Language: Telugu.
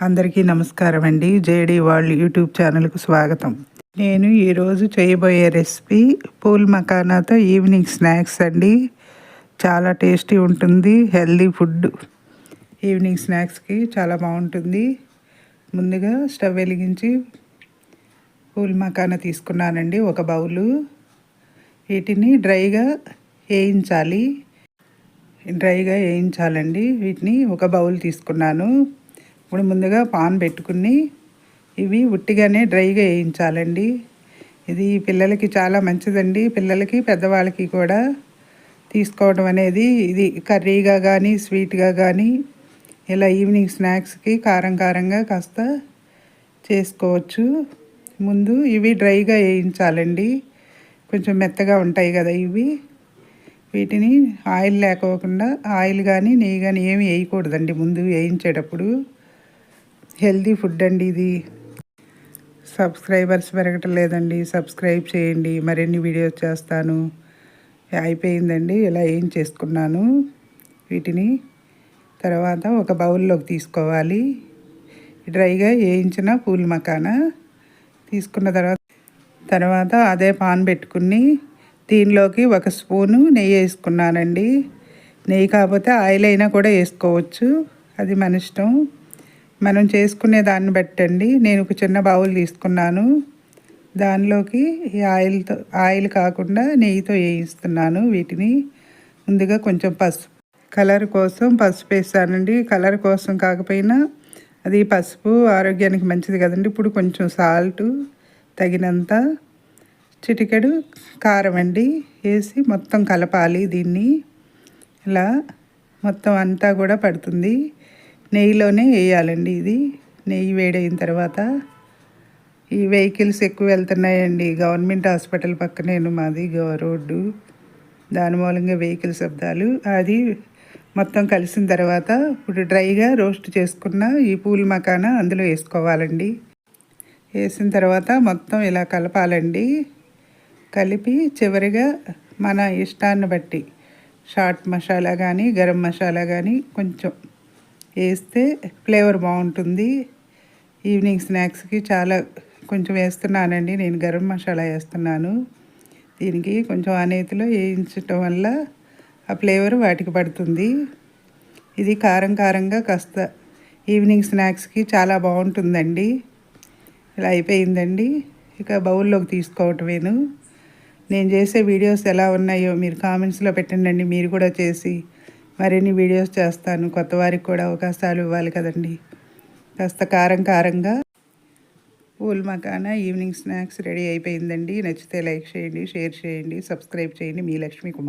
అందరికీ నమస్కారం అండి. జేడి వాళ్ళు యూట్యూబ్ ఛానల్కు స్వాగతం. నేను ఈరోజు చేయబోయే రెసిపీ పూల్ మకానాతో ఈవినింగ్ స్నాక్స్ అండి. చాలా టేస్టీ ఉంటుంది హెల్దీ ఫుడ్. ఈవినింగ్ స్నాక్స్కి చాలా బాగుంటుంది. ముందుగా స్టవ్ వెలిగించి పూల్ మకానా తీసుకున్నానండి ఒక బౌలు. వీటిని డ్రైగా వేయించాలి. డ్రైగా వేయించాలండి. వీటిని ఒక బౌల్ తీసుకున్నాను. ఇప్పుడు ముందుగా పాన్ పెట్టుకుని ఇవి ఉట్టిగానే డ్రైగా వేయించాలండి. ఇది పిల్లలకి చాలా మంచిదండి. పిల్లలకి పెద్దవాళ్ళకి కూడా తీసుకోవడం అనేది ఇది కర్రీగా కానీ స్వీట్గా కానీ ఇలా ఈవినింగ్ స్నాక్స్కి కారం కారంగా కాస్త చేసుకోవచ్చు. ముందు ఇవి డ్రైగా వేయించాలండి. కొంచెం మెత్తగా ఉంటాయి కదా ఇవి. వీటిని ఆయిల్ లేకోకుండా ఆయిల్ కానీ నెయ్యి కానీ ఏమి వేయకూడదండి ముందు వేయించేటప్పుడు. హెల్తీ ఫుడ్ అండి ఇది. సబ్స్క్రైబర్స్ పెరగటం లేదండి. సబ్స్క్రైబ్ చేయండి. మరిన్ని వీడియోస్ చేస్తాను. అయిపోయిందండి. ఇలా ఏం చేసుకున్నాను? వీటిని తర్వాత ఒక బౌల్లోకి తీసుకోవాలి. డ్రైగా వేయించిన పూల మకాన తీసుకున్న తర్వాత తర్వాత అదే పాన్ పెట్టుకుని దీనిలోకి ఒక స్పూను నెయ్యి వేసుకున్నానండి. నెయ్యి కాకపోతే ఆయిల్ అయినా కూడా వేసుకోవచ్చు. అది మన ఇష్టం. మనం చేసుకునే దాన్ని బట్టండి. నేను ఒక చిన్న బౌల్ తీసుకున్నాను. దానిలోకి ఈ ఆయిల్తో ఆయిల్ కాకుండా నెయ్యితో వేయిస్తున్నాను వీటిని. ముందుగా కొంచెం పసుపు. కలర్ కోసం పసుపు వేస్తానండి. కలర్ కోసం కాకపోయినా అది పసుపు ఆరోగ్యానికి మంచిది కదండి. ఇప్పుడు కొంచెం సాల్ట్ తగినంత చిటికెడు కారం అండి. వేసి మొత్తం కలపాలి దీన్ని. ఇలా మొత్తం అంతా కూడా పడుతుంది. నెయ్యిలోనే వేయాలండి ఇది. నెయ్యి వేడైన తర్వాత ఈ వెహికల్స్ ఎక్కువ వెళ్తున్నాయండి. గవర్నమెంట్ హాస్పిటల్ పక్కనేను మాది రోడ్డు. దాని మూలంగా వెహికల్ శబ్దాలు. అది మొత్తం కలిసిన తర్వాత ఇప్పుడు డ్రైగా రోస్ట్ చేసుకున్న ఈ పూల మకాన అందులో వేసుకోవాలండి. వేసిన తర్వాత మొత్తం ఇలా కలపాలండి. కలిపి చివరిగా మన ఇష్టాన్ని బట్టి షార్ట్ మసాలా కానీ గరం మసాలా కానీ కొంచెం వేస్తే ఫ్లేవర్ బాగుంటుంది. ఈవినింగ్ స్నాక్స్కి చాలా కొంచెం వేస్తున్నానండి. నేను గరం మసాలా వేస్తున్నాను. దీనికి కొంచెం అనేతిలో వేయించటం వల్ల ఆ ఫ్లేవర్ వాటికి పడుతుంది. ఇది కారం కారంగా కాస్త ఈవినింగ్ స్నాక్స్కి చాలా బాగుంటుందండి. ఇలా అయిపోయిందండి. ఇక బౌల్లోకి తీసుకోవటమేను. నేను చేసే వీడియోస్ ఎలా ఉన్నాయో మీరు కామెంట్స్లో పెట్టండి మీరు కూడా చేసి మరిన్ని వీడియోస్ చేస్తాను. కొత్త వారికి కూడా అవకాశాలు ఇవ్వాలి కదండి. కాస్త కారం కారంగా phool makhana evening snacks ready అయిపోయిందండి. నచ్చితే లైక్ చేయండి షేర్ చేయండి సబ్స్క్రైబ్ చేయండి. మీ లక్ష్మీ కుమార్.